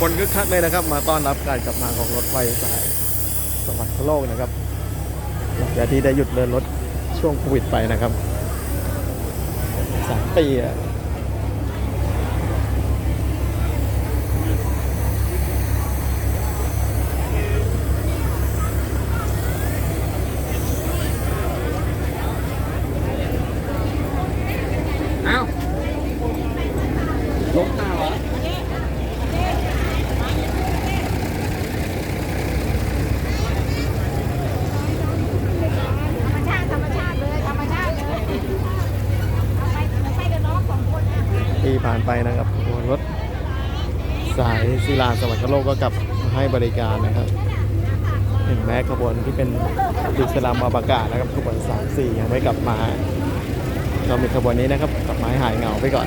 คนคึกคักเลยนะครับ มาต้อนรับการกลับมาของรถไฟสายสวรรคโลกนะครับหลังจากที่ได้หยุดเดินรถช่วงโควิดไปนะครับสามปีอ้าลงหน้าเหรอ ธรรมชาติธรรมชาติเลยธรรมชาติเลยเอาไปเอาไปกับน้องสองคนอะ ปีผ่านไปนะครับรถสายศิลาสวรรคโลกก็กลับให้บริการนะครับเห็นแม้ขบวนที่เป็นดุสลามอาประกาศนะครับขบวนสามสี่ยังไม่กลับมาก็มีขบวนนี้นะครับกลับมาให้หายเหงาไปก่อน